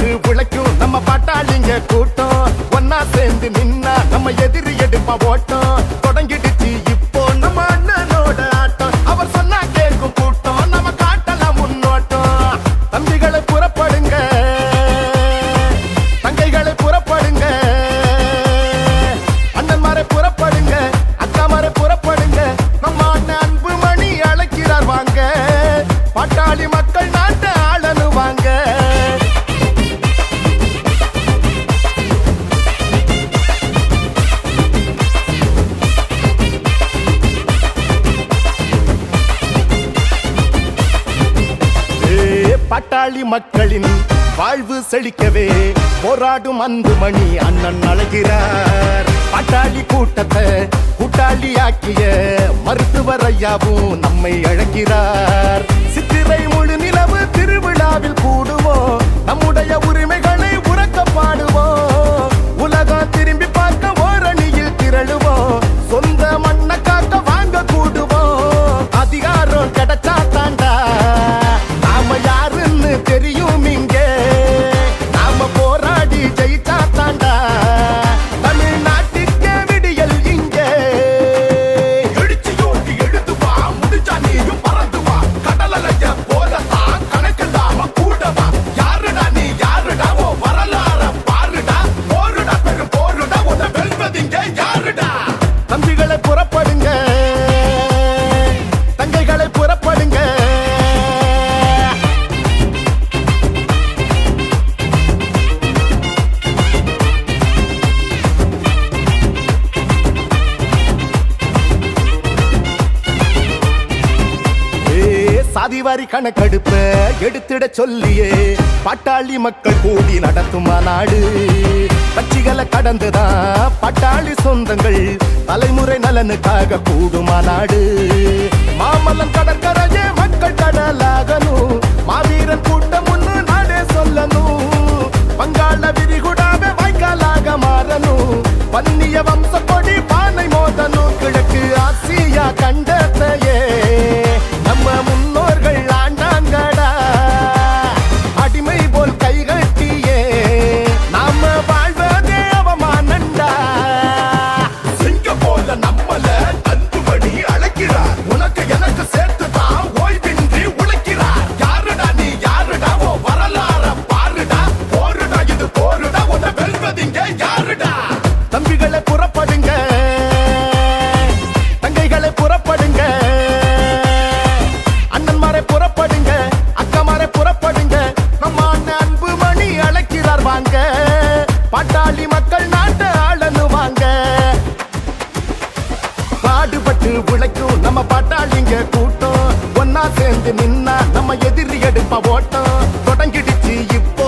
பாடுபட்டு உழைக்கும் நம்ம பாட்டாளிங்க கூட்டம். ஒன்னா சேர்ந்து நின்னா நம்ம எதிரி எடுப்பா ஓட்டம். தொடங்கிடுச்சு இப்போ நம்ம அண்ணனோட ஆட்டம். அவர் சொன்னா கேட்கும் கூட்டம். நம்ம காட்டலாம் முன்னோட்டம். தம்பிகளை புறப்படுங்க. தங்கைகளை புறப்படுங்க. அண்ணன்மாரை புறப்படுங்க. அக்காமாரை புறப்படுங்க. நம்ம அண்ணன் அன்பு மணி அழைக்கிறார் வாங்க. பாட்டாளி மக்கள் பட்டாளி மக்களின் வாழ்வு செழிக்கவே போராடும் அன்பு மணி அண்ணன் அழகிறார். பட்டாளி கூட்டத்தை கூட்டாளி ஆக்கிய மருத்துவர் ஐயாவும் நம்மை அழைக்கிறார் சித்திரை முழு வரி கணக்கெடுப்ப எடுத்திட சொல்லியே. பாட்டாளி மக்கள் கூடி நடத்தும் மாநாடு கட்சிகளை கடந்துதான் பட்டாளி சொந்தங்கள் தலைமுறை நலனுக்காக கூடும் மாநாடு மாமல்லம் கடற்கரையே மக்கள் கடலாகணும். மாவீரன் கூட்டம் ஒண்ணு புறப்படுங்க. அக்கமார புறப்படுங்க. நம்ம அண்ணன் அன்பு மணி அழைக்கிறார் வாங்க. பட்டாளி மக்கள் நாட்ட ஆளனு வாங்க. பாடுபட்டு உழைக்கும் நம்ம பட்டாளிங்க கூட்டம். ஒன்னா சேர்ந்து நின்னா நம்ம எதிரி எடுப்ப ஓட்டம். தொடங்கிடுச்சு இப்போ.